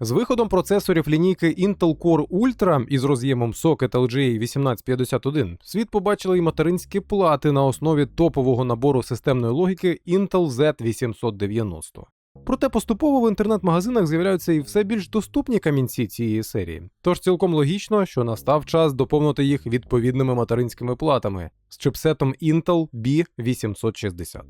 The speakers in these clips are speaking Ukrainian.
З виходом процесорів лінійки Intel Core Ultra із роз'ємом сокет LGA 1851 світ побачили й материнські плати на основі топового набору системної логіки Intel Z890. Проте поступово в інтернет-магазинах з'являються і все більш доступні камінці цієї серії. Тож цілком логічно, що настав час доповнити їх відповідними материнськими платами з чипсетом Intel B860.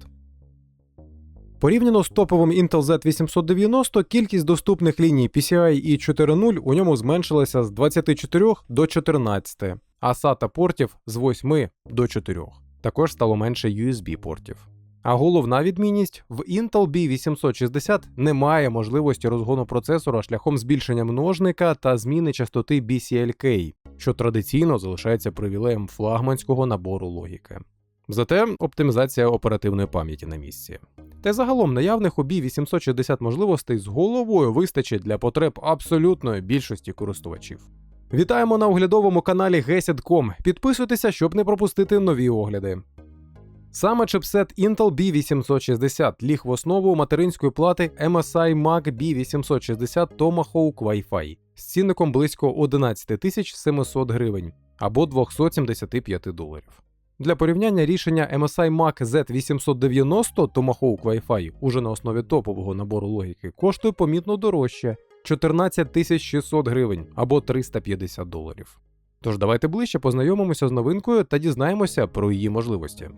Порівняно з топовим Intel Z890, кількість доступних ліній PCI і 4.0 у ньому зменшилася з 24 до 14, а SATA портів з 8 до 4. Також стало менше USB портів. А головна відмінність в Intel B860 немає можливості розгону процесора шляхом збільшення множника та зміни частоти BCLK, що традиційно залишається привілеєм флагманського набору логіки. Зате оптимізація оперативної пам'яті на місці. Та й загалом наявних у B860 можливостей з головою вистачить для потреб абсолютної більшості користувачів. Вітаємо на оглядовому каналі Gesid.com. Підписуйтеся, щоб не пропустити нові огляди. Саме чипсет Intel B860 ліг в основу материнської плати MSI Mac B860 Tomahawk Wi-Fi з цінником близько 11 700 гривень або 275 доларів. Для порівняння рішення MSI Mac Z890 Tomahawk Wi-Fi уже на основі топового набору логіки коштує помітно дорожче 14 600 гривень або 350 доларів. Тож давайте ближче познайомимося з новинкою та дізнаємося про її можливості.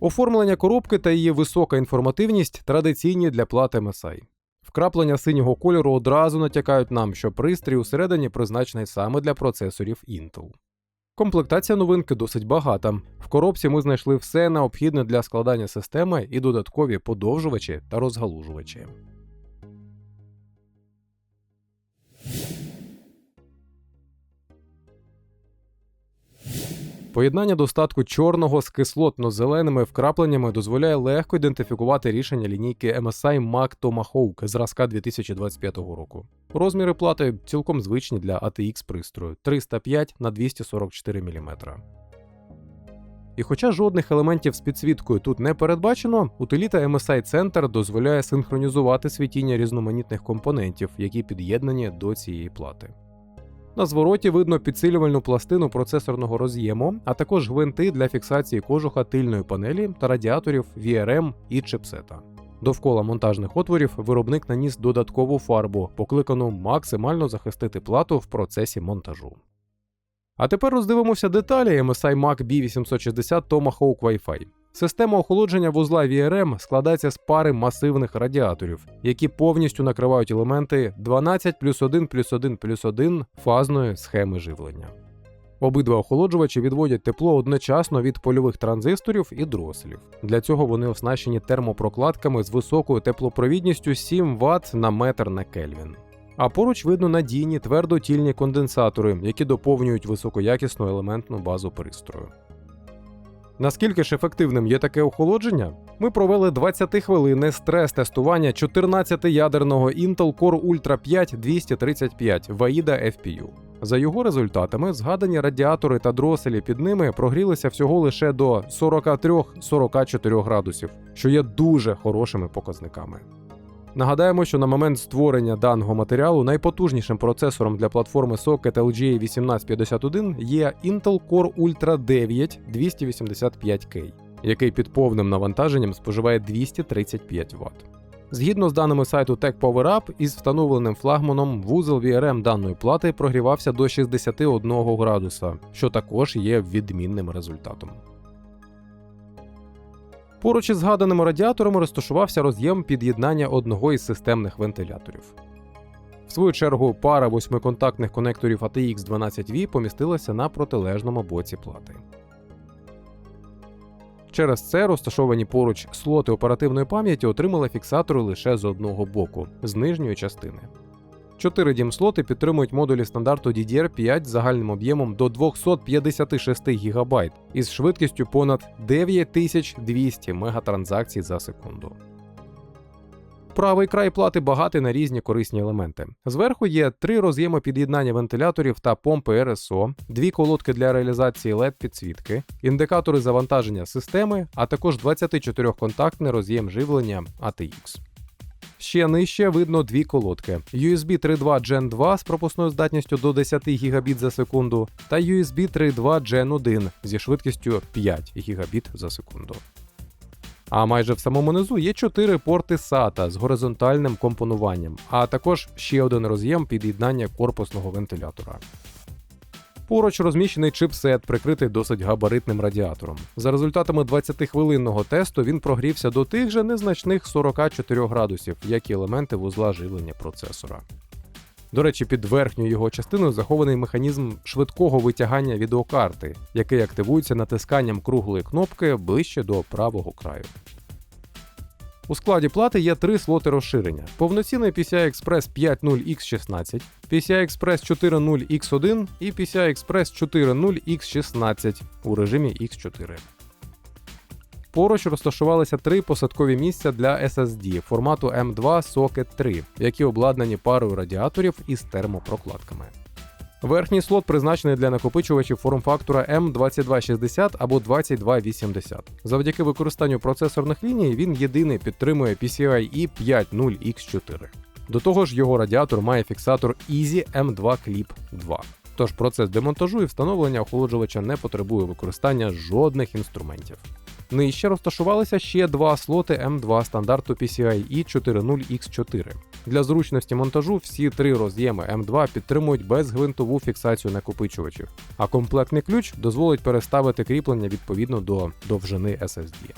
Оформлення коробки та її висока інформативність традиційні для плат MSI. Вкраплення синього кольору одразу натякають нам, що пристрій усередині призначений саме для процесорів Intel. Комплектація новинки досить багата. В коробці ми знайшли все необхідне для складання системи і додаткові подовжувачі та розгалужувачі. Поєднання достатку чорного з кислотно-зеленими вкрапленнями дозволяє легко ідентифікувати рішення лінійки MSI Mac Tomahawk зразка 2025 року. Розміри плати цілком звичні для ATX пристрою 305 на 244 мм. І хоча жодних елементів з підсвіткою тут не передбачено, утиліта MSI Center дозволяє синхронізувати світіння різноманітних компонентів, які під'єднані до цієї плати. На звороті видно підсилювальну пластину процесорного роз'єму, а також гвинти для фіксації кожуха тильної панелі та радіаторів VRM і чипсета. Довкола монтажних отворів виробник наніс додаткову фарбу, покликану максимально захистити плату в процесі монтажу. А тепер роздивимося деталі MSI Mac B860 Tomahawk Wi-Fi. Система охолодження вузла VRM складається з пари масивних радіаторів, які повністю накривають елементи 12 плюс 1 плюс 1 плюс 1 фазної схеми живлення. Обидва охолоджувачі відводять тепло одночасно від польових транзисторів і дроселів. Для цього вони оснащені термопрокладками з високою теплопровідністю 7 Вт на метр на Кельвін. А поруч видно надійні твердотільні конденсатори, які доповнюють високоякісну елементну базу пристрою. Наскільки ж ефективним є таке охолодження? Ми провели 20 хвилини стрес-тестування 14-ядерного Intel Core Ultra 5 235 VAIDA FPU. За його результатами, згадані радіатори та дроселі під ними прогрілися всього лише до 43-44 градусів, що є дуже хорошими показниками. Нагадаємо, що на момент створення даного матеріалу найпотужнішим процесором для платформи Socket LGA 1851 є Intel Core Ultra 9 285K, який під повним навантаженням споживає 235 Вт. Згідно з даними сайту Tech Power Up, із встановленим флагманом вузол VRM даної плати прогрівався до 61 градуса, що також є відмінним результатом. Поруч із згаданими радіаторами розташувався роз'єм під'єднання одного із системних вентиляторів. В свою чергу, пара восьмиконтактних конекторів ATX 12V помістилася на протилежному боці плати. Через це розташовані поруч слоти оперативної пам'яті отримали фіксатори лише з одного боку, з нижньої частини. Чотири дім-слоти підтримують модулі стандарту DDR5 з загальним об'ємом до 256 ГБ із швидкістю понад 9200 мегатранзакцій за секунду. Правий край плати багатий на різні корисні елементи. Зверху є три роз'єми під'єднання вентиляторів та помпи РСО, дві колодки для реалізації led підсвітки, індикатори завантаження системи, а також 24-контактний роз'єм живлення ATX. Ще нижче видно дві колодки: USB 3.2 Gen 2 з пропускною здатністю до 10 Гбіт за секунду та USB 3.2 Gen 1 зі швидкістю 5 Гбіт за секунду. А майже в самому низу є чотири порти SATA з горизонтальним компонуванням, а також ще один роз'єм під'єднання корпусного вентилятора. Поруч розміщений чипсет, прикритий досить габаритним радіатором. За результатами 20-хвилинного тесту він прогрівся до тих же незначних 44 градусів, як і елементи вузла живлення процесора. До речі, під верхньою його частиною захований механізм швидкого витягання відеокарти, який активується натисканням круглої кнопки ближче до правого краю. У складі плати є три слоти розширення: повноцінний PCI Express 5.0X16, PCI Express 4.0X1 і PCI Express 4.0X16 у режимі X4. Поруч розташувалися три посадкові місця для SSD формату M2 Socket 3, які обладнані парою радіаторів із термопрокладками. Верхній слот призначений для накопичувачів форм-фактора M2260 або 2280. Завдяки використанню процесорних ліній він єдиний підтримує PCIe 5.0X4. До того ж, його радіатор має фіксатор Easy M2 Clip 2. Тож процес демонтажу і встановлення охолоджувача не потребує використання жодних інструментів. Нижче розташувалися ще два слоти M2 стандарту PCIe 4.0X4. Для зручності монтажу всі три роз'єми M2 підтримують безгвинтову фіксацію накопичувачів, а комплектний ключ дозволить переставити кріплення відповідно до довжини SSD.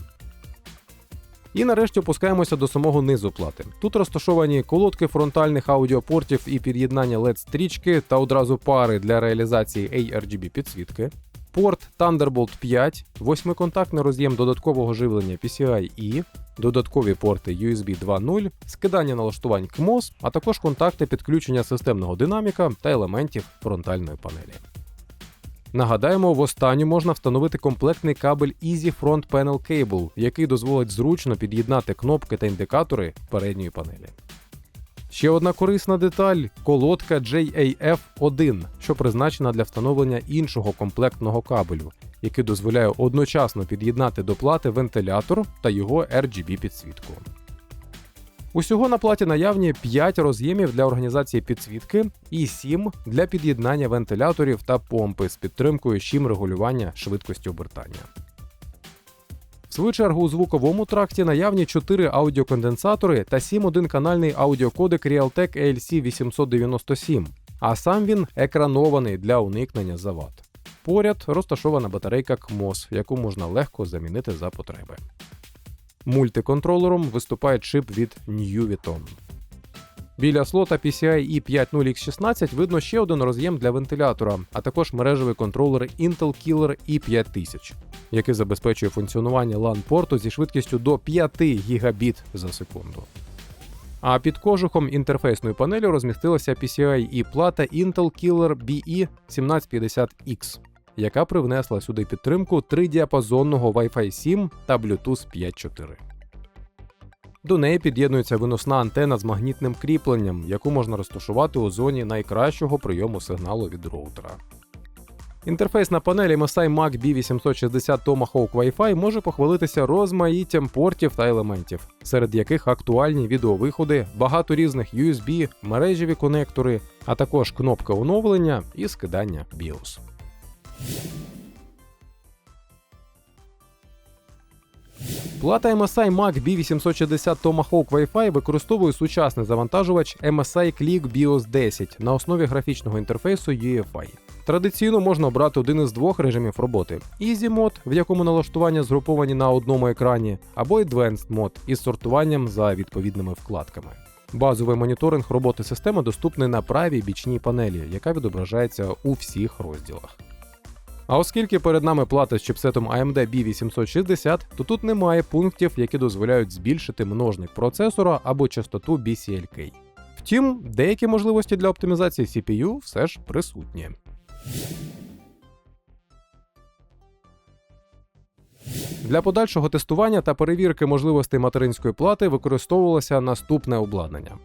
І нарешті опускаємося до самого низу плати. Тут розташовані колодки фронтальних аудіопортів і під'єднання LED стрічки та одразу пари для реалізації ARGB підсвітки. Порт Thunderbolt 5, восьмиконтактний роз'єм додаткового живлення PCI-E, додаткові порти USB 2.0, скидання налаштувань КМОС, а також контакти підключення системного динаміка та елементів фронтальної панелі. Нагадаємо, в останню можна встановити комплектний кабель Easy Front Panel Cable, який дозволить зручно під'єднати кнопки та індикатори передньої панелі. Ще одна корисна деталь колодка JAF1, що призначена для встановлення іншого комплектного кабелю, який дозволяє одночасно під'єднати до плати вентилятор та його RGB підсвітку. Усього на платі наявні 5 роз'ємів для організації підсвітки і 7 для під'єднання вентиляторів та помпи з підтримкою щім регулювання швидкості обертання. В свою чергу у звуковому тракті наявні 4 аудіоконденсатори та 7 одинканальний аудіокодек Realtek ALC 897, а сам він екранований для уникнення завад. Поряд розташована батарейка КМОС, яку можна легко замінити за потреби. Мультиконтролером виступає чип від Nuviton. Біля слота PCIe 5.0X16 видно ще один роз'єм для вентилятора, а також мережевий контролер Intel Killer i5000, який забезпечує функціонування LAN-порту зі швидкістю до 5 Гбіт за секунду. А під кожухом інтерфейсної панелі розмістилася PCIe плата Intel Killer BE 1750X, яка привнесла сюди підтримку тридіапазонного Wi-Fi 7 та Bluetooth 5.4. До неї під'єднується виносна антена з магнітним кріпленням, яку можна розташувати у зоні найкращого прийому сигналу від роутера. Інтерфейсна панель MSI Mac B860 Tomahawk Wi-Fi може похвалитися розмаїттям портів та елементів, серед яких актуальні відеовиходи, багато різних USB, мережеві конектори, а також кнопка оновлення і скидання BIOS. Плата MSI Mac B860 Tomahawk Wi-Fi використовує сучасний завантажувач MSI Click BIOS 10 на основі графічного інтерфейсу UEFI. Традиційно можна обрати один із двох режимів роботи: Easy Mode, в якому налаштування згруповані на одному екрані, або Advanced Mode із сортуванням за відповідними вкладками. Базовий моніторинг роботи системи доступний на правій бічній панелі, яка відображається у всіх розділах. А оскільки перед нами плата з чипсетом AMD B860, то тут немає пунктів, які дозволяють збільшити множник процесора або частоту BCLK. Втім, деякі можливості для оптимізації CPU все ж присутні. Для подальшого тестування та перевірки можливостей материнської плати використовувалося наступне обладнання.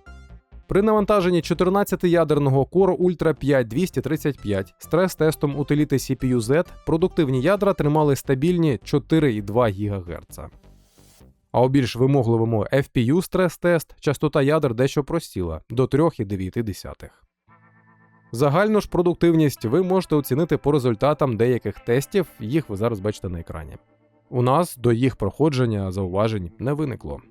При навантаженні 14-ядерного Core Ultra 5 235 стрес-тестом утиліти CPU-Z продуктивні ядра тримали стабільні 4,2 ГГц. А у більш вимогливому FPU стрес-тест частота ядер дещо просіла до 3,9. Загальну ж продуктивність ви можете оцінити по результатам деяких тестів, їх ви зараз бачите на екрані. У нас до їх проходження зауважень не виникло.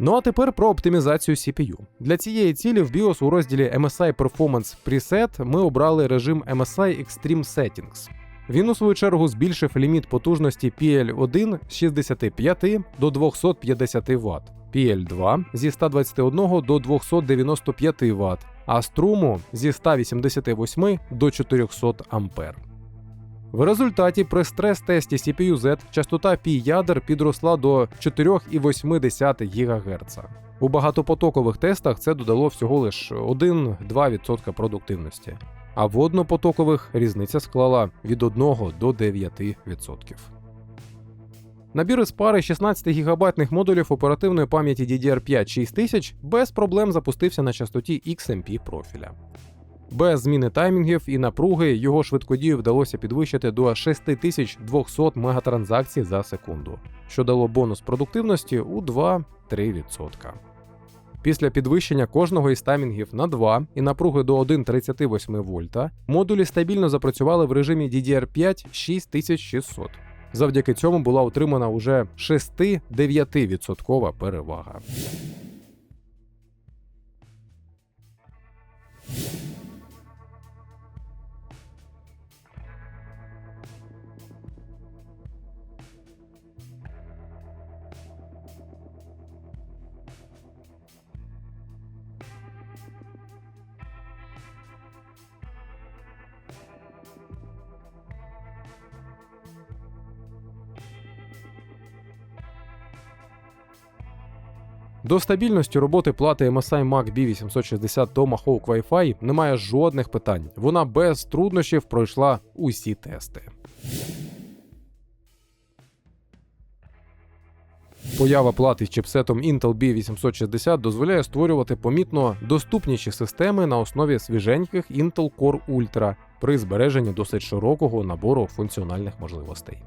Ну а тепер про оптимізацію CPU. Для цієї цілі в BIOS у розділі MSI Performance Preset ми обрали режим MSI Extreme Settings. Він у свою чергу збільшив ліміт потужності PL1 з 65 до 250 Вт, PL2 зі 121 до 295 Вт, а струму зі 188 до 400 А. В результаті при стрес-тесті CPU-Z частота пі ядер підросла до 4,8 ГГц. У багатопотокових тестах це додало всього лише 1-2% продуктивності, а в однопотокових різниця склала від 1 до 9%. Набір із пари 16 гігабайтних модулів оперативної пам'яті DDR5 6000 без проблем запустився на частоті XMP профіля. Без зміни таймінгів і напруги його швидкодію вдалося підвищити до 6200 мегатранзакцій за секунду, що дало бонус продуктивності у 2-3%. Після підвищення кожного із таймінгів на 2 і напруги до 1,38 вольта, модулі стабільно запрацювали в режимі DDR5 6600. Завдяки цьому була отримана уже 6-9% перевага. До стабільності роботи плати MSI Mac B860 Tomahawk Wi-Fi немає жодних питань. Вона без труднощів пройшла усі тести. Поява плати з чипсетом Intel B860 дозволяє створювати помітно доступніші системи на основі свіженьких Intel Core Ultra при збереженні досить широкого набору функціональних можливостей.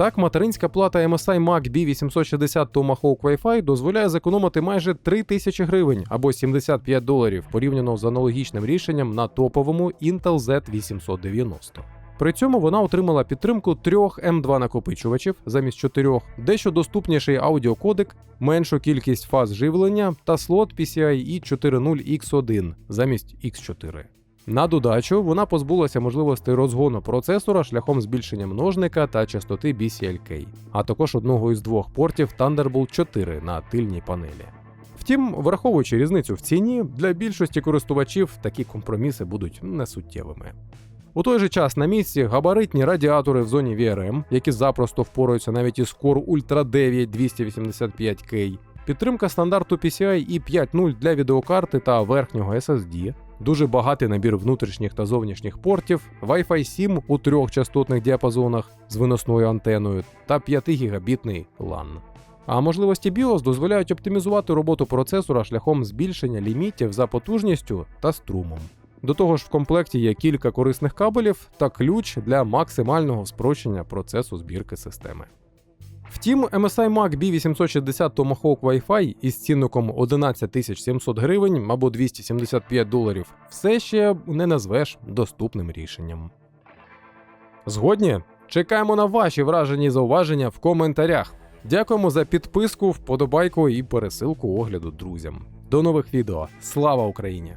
Так, материнська плата MSI Mac B860 Tomahawk Wi-Fi дозволяє зекономити майже 3000 гривень або 75 доларів порівняно з аналогічним рішенням на топовому Intel Z890. При цьому вона отримала підтримку трьох M2 накопичувачів замість чотирьох, дещо доступніший аудіокодек, меншу кількість фаз живлення та слот PCIe 4.0X1 замість X4. На додачу вона позбулася можливості розгону процесора шляхом збільшення множника та частоти BCLK, а також одного із двох портів Thunderbolt 4 на тильній панелі. Втім, враховуючи різницю в ціні, для більшості користувачів такі компроміси будуть несуттєвими. У той же час на місці габаритні радіатори в зоні VRM, які запросто впораються навіть із Core Ultra 9 285K, підтримка стандарту PCI E5.0 для відеокарти та верхнього SSD, дуже багатий набір внутрішніх та зовнішніх портів, Wi-Fi 7 у трьох частотних діапазонах з виносною антеною та 5 гігабітний LAN. А можливості BIOS дозволяють оптимізувати роботу процесора шляхом збільшення лімітів за потужністю та струмом. До того ж, в комплекті є кілька корисних кабелів та ключ для максимального спрощення процесу збірки системи. Втім, MSI Mac B860 Tomahawk Wi-Fi із цінником 11 700 гривень або 275 доларів все ще не назвеш доступним рішенням. Згодні чекаємо на ваші вражені зауваження в коментарях. Дякуємо за підписку, вподобайку і пересилку огляду друзям. До нових відео. Слава Україні!